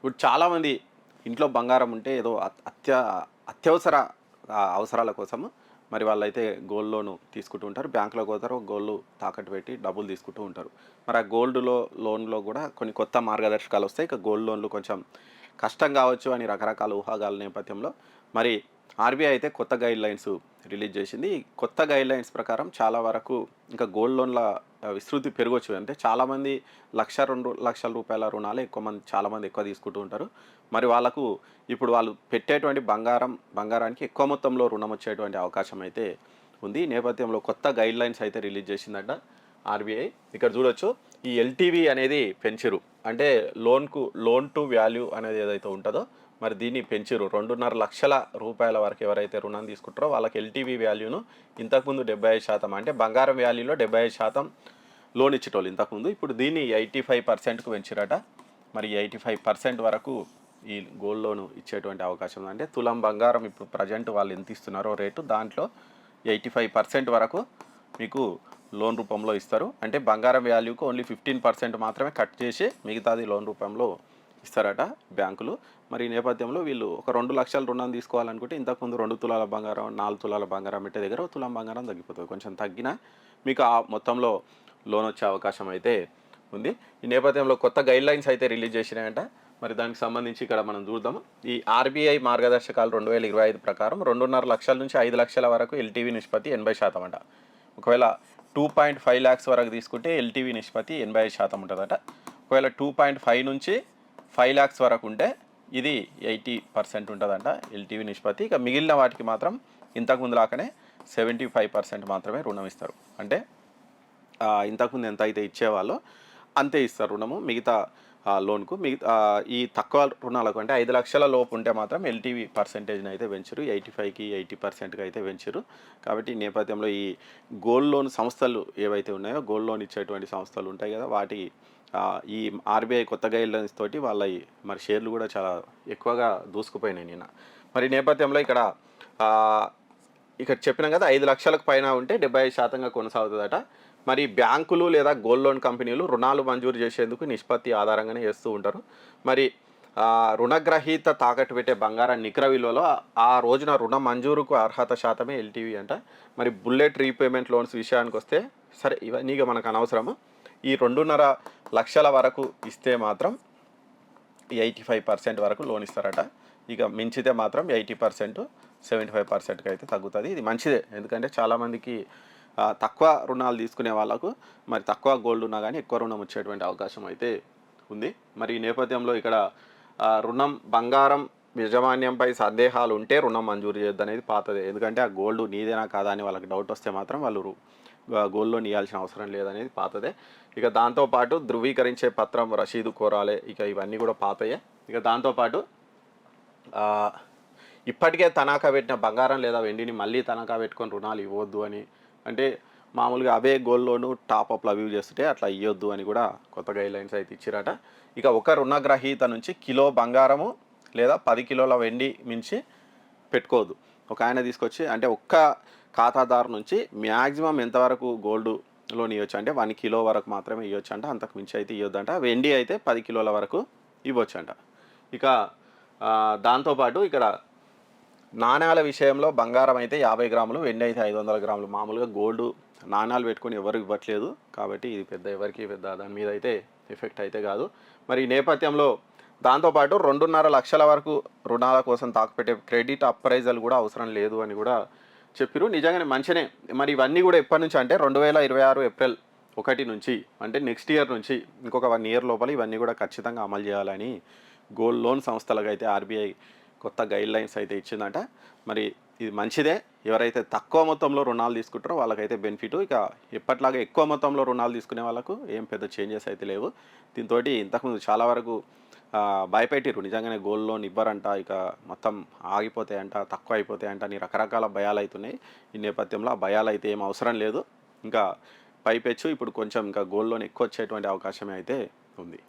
ఇప్పుడు చాలామంది ఇంట్లో బంగారం ఉంటే ఏదో అత్- అత్య అత్యవసర అవసరాల కోసము మరి వాళ్ళైతే గోల్డ్ లోన్ తీసుకుంటూ ఉంటారు. బ్యాంకులో పోతారు గోల్డ్ తాకట్టు పెట్టి డబ్బులు తీసుకుంటూ ఉంటారు. మరి ఆ గోల్డ్లో లోన్లో కూడా కొన్ని కొత్త మార్గదర్శకాలు వస్తాయి. ఇక గోల్డ్ లోన్లు కొంచెం కష్టం కావచ్చు అని రకరకాల ఊహాగాల నేపథ్యంలో. మరి ఆర్బీఐ అయితే కొత్త గైడ్ లైన్స్ రిలీజ్ చేసింది కొత్త గైడ్ లైన్స్ ప్రకారం చాలా వరకు ఇంకా గోల్డ్ లోన్ల విస్తృతి పెరగవచ్చు అంటే చాలామంది లక్ష రెండు లక్షల రూపాయల రుణాలు ఎక్కువ మంది చాలామంది ఎక్కువ తీసుకుంటూ ఉంటారు. మరి వాళ్ళకు ఇప్పుడు వాళ్ళు పెట్టేటువంటి బంగారం బంగారానికి ఎక్కువ మొత్తంలో రుణం వచ్చేటువంటి అవకాశం అయితే ఉంది. నేపథ్యంలో కొత్త గైడ్ లైన్స్ అయితే రిలీజ్ చేసిందట ఆర్బీఐ. ఇక్కడ చూడొచ్చు ఈ ఎల్టీవీ అనేది పెంచరు అంటే లోన్కు లోన్ టు వాల్యూ అనేది ఏదైతే ఉంటుందో మరి దీన్ని పెంచారు రెండున్నర లక్షల రూపాయల వరకు ఎవరైతే రుణం తీసుకుంటారో వాళ్ళకి ఎల్టీవీ వాల్యూను ఇంతకుముందు డెబ్బై ఐదు శాతం అంటే బంగారం వాల్యూలో డెబ్బై ఐదు శాతం లోన్ ఇచ్చేటోళ్ళు ఇంతకుముందు. ఇప్పుడు దీన్ని ఎయిటీ ఫైవ్ పర్సెంట్కు పెంచిరట మరి ఎయిటీ ఫైవ్ పర్సెంట్ వరకు ఈ గోల్డ్ లోన్ ఇచ్చేటువంటి అవకాశం అంటే తులం బంగారం ఇప్పుడు ప్రజెంట్ వాళ్ళు ఎంత ఇస్తున్నారో రేటు దాంట్లో ఎయిటీ ఫైవ్ పర్సెంట్ వరకు మీకు లోన్ రూపంలో ఇస్తారు. అంటే బంగారం వాల్యూకు ఓన్లీ ఫిఫ్టీన్ పర్సెంట్ మాత్రమే కట్ చేసి మిగతాది లోన్ రూపంలో ఇస్తారట బ్యాంకులు. మరి ఈ నేపథ్యంలో వీళ్ళు ఒక రెండు లక్షల రుణం తీసుకోవాలనుకుంటే ఇంతకుముందు రెండు తులాల బంగారం నాలుగు తులాల బంగారం పెట్టే దగ్గర తులం బంగారం తగ్గిపోతుంది. కొంచెం తగ్గినా మీకు ఆ మొత్తంలో లోన్ వచ్చే అవకాశం అయితే ఉంది. ఈ నేపథ్యంలో కొత్త గైడ్ లైన్స్ అయితే రిలీజ్ చేసినాయంట. మరి దానికి సంబంధించి ఇక్కడ మనం చూద్దాం ఈ ఆర్బీఐ మార్గదర్శకాలు రెండు వేల ఇరవై ఐదు ప్రకారం రెండున్నర లక్షల నుంచి ఐదు లక్షల వరకు ఎల్టీవీ నిష్పత్తి ఎనభై శాతం అంట. ఒకవేళ టూ పాయింట్ ఫైవ్ ల్యాక్స్ వరకు తీసుకుంటే ఎల్టీవీ నిష్పత్తి ఎనభై ఐదు శాతం ఉంటుందట. ఒకవేళ టూ పాయింట్ ఫైవ్ నుంచి ఫైవ్ ల్యాక్స్ వరకు ఉంటే ఇది ఎయిటీ పర్సెంట్ ఉంటుందంట ఎల్టీవీ నిష్పత్తి. ఇక మిగిలిన వాటికి మాత్రం ఇంతకుముందు లాగానే సెవెంటీ ఫైవ్ పర్సెంట్ మాత్రమే రుణం ఇస్తారు. అంటే ఇంతకుముందు ఎంత అయితే ఇచ్చేవాళ్ళో అంతే ఇస్తారు రుణము. మిగతా లోన్కు మిగతా ఈ తక్కువ రుణాలకు అంటే ఐదు లక్షల లోపు ఉంటే మాత్రం ఎల్టీవీ పర్సెంటేజ్ని అయితే పెంచరు. ఎయిటీ ఫైవ్కి ఎయిటీ పర్సెంట్కి అయితే పెంచరు. కాబట్టి ఈ నేపథ్యంలో ఈ గోల్డ్ లోన్ సంస్థలు ఏవైతే ఉన్నాయో గోల్డ్ లోన్ ఇచ్చేటువంటి సంస్థలు ఉంటాయి కదా వాటి ఈ ఆర్బీఐ కొత్త గైడ్ లైన్స్ తోటి వాళ్ళ మరి షేర్లు కూడా చాలా ఎక్కువగా దూసుకుపోయినాయి నిన్న. మరి నేపథ్యంలో ఇక్కడ ఇక్కడ చెప్పినాం కదా ఐదు లక్షలకు పైన ఉంటే డెబ్బై ఐదు శాతంగా కొనసాగుతుందట. మరి బ్యాంకులు లేదా గోల్డ్ లోన్ కంపెనీలు రుణాలు మంజూరు చేసేందుకు నిష్పత్తి ఆధారంగానే చేస్తూ ఉంటారు. మరి రుణగ్రహీత తాకట్టు పెట్టే బంగారం నికర విలువలో ఆ రోజున రుణ మంజూరుకు అర్హత శాతమే ఎల్టీవీ అంట. మరి బుల్లెట్ రీపేమెంట్ లోన్స్ విషయానికి వస్తే సరే ఇవన్నీ మనకు అనవసరము. ఈ రెండున్నర లక్షల వరకు ఇస్తే మాత్రం ఎయిటీ ఫైవ్ పర్సెంట్ వరకు లోన్ ఇస్తారట. ఇక మించితే మాత్రం ఎయిటీ పర్సెంట్ సెవెంటీ ఫైవ్ పర్సెంట్కి అయితే తగ్గుతుంది. ఇది మంచిదే. ఎందుకంటే చాలామందికి తక్కువ రుణాలు తీసుకునే వాళ్ళకు మరి తక్కువ గోల్డ్ ఉన్నా కానీ ఎక్కువ రుణం వచ్చేటువంటి అవకాశం అయితే ఉంది. మరి ఈ నేపథ్యంలో ఇక్కడ రుణం బంగారం యజమాన్యంపై సందేహాలు ఉంటే రుణం మంజూరు చేయొద్దు అనేది పాతది. ఎందుకంటే ఆ గోల్డ్ నీదేనా కాదా అని వాళ్ళకి డౌట్ వస్తే మాత్రం వాళ్ళు రు- నీయాల్సిన ఇవ్వాల్సిన అవసరం లేదనేది పాతదే. ఇక దాంతోపాటు ధృవీకరించే పత్రం రసీదు కోరాలే. ఇక ఇవన్నీ కూడా పాతయే. ఇక దాంతోపాటు ఇప్పటికే తనఖా పెట్టిన బంగారం లేదా వెండిని మళ్ళీ తనఖా పెట్టుకొని రుణాలు ఇవ్వద్దు అని. అంటే మామూలుగా అవే గోల్డ్ లోను టాప్ అప్ అవి చేస్తుంటే అట్లా ఇవ్వద్దు అని కూడా కొత్త గైడ్ లైన్స్ అయితే ఇచ్చిరట. ఇక ఒక రుణగ్రహీత నుంచి కిలో బంగారము లేదా పది కిలోల వెండి మించి పెట్టుకోవద్దు. ఒక ఆయన తీసుకొచ్చి అంటే ఒక్క ఖాతాదారు నుంచి మ్యాక్సిమం ఎంతవరకు గోల్డ్ లోన్ ఇవ్వచ్చు అంటే వన్ కిలో వరకు మాత్రమే ఇవ్వచ్చు అంట. అంతకు మించి అయితే ఇవ్వద్దంట. వెండి అయితే పది కిలోల వరకు ఇవ్వచ్చు అంట. ఇక దాంతోపాటు ఇక్కడ నాణ్యాల విషయంలో బంగారం అయితే యాభై గ్రాములు వెండి అయితే ఐదు వందల గ్రాములు. మామూలుగా గోల్డ్ నాణ్యాలు పెట్టుకొని ఎవరు ఇవ్వట్లేదు. కాబట్టి ఇది పెద్ద ఎవరికి పెద్ద దాని మీద అయితే ఎఫెక్ట్ అయితే కాదు. మరి ఈ నేపథ్యంలో దాంతోపాటు రెండున్నర లక్షల వరకు రుణాల కోసం తాకుపెట్టే క్రెడిట్ అప్రైజల్ కూడా అవసరం లేదు అని కూడా చెప్పిరు నిజంగానే మంచినే. మరి ఇవన్నీ కూడా ఎప్పటి నుంచి అంటే రెండు వేల ఇరవై ఆరు ఏప్రిల్ ఒకటి నుంచి అంటే నెక్స్ట్ ఇయర్ నుంచి ఇంకొక వన్ ఇయర్ లోపల ఇవన్నీ కూడా ఖచ్చితంగా అమలు చేయాలని గోల్డ్ లోన్ సంస్థలకు అయితే ఆర్బీఐ కొత్త గైడ్ లైన్స్ అయితే ఇచ్చిందంట. మరి ఇది మంచిదే. ఎవరైతే తక్కువ మొత్తంలో రుణాలు తీసుకుంటారో వాళ్ళకైతే బెనిఫిట్. ఇక ఎప్పట్లాగా ఎక్కువ మొత్తంలో రుణాలు తీసుకునే వాళ్ళకు ఏం పెద్ద చేంజెస్ అయితే లేవు. దీంతో ఇంతకుముందు చాలా వరకు భయపెట్టిరు నిజంగానే గోల్డ్ లోన్ ఇవ్వరంట ఇక మొత్తం ఆగిపోతాయంట తక్కువ అయిపోతాయంట అని రకరకాల భయాలు అవుతున్నాయి ఈ నేపథ్యంలో ఆ భయాలు అయితే ఏం అవసరం లేదు. ఇంకా పైపెచ్చు ఇప్పుడు కొంచెం ఇంకా గోల్డ్ లోన్ ఎక్కువ వచ్చేటువంటి అవకాశమే అయితే ఉంది.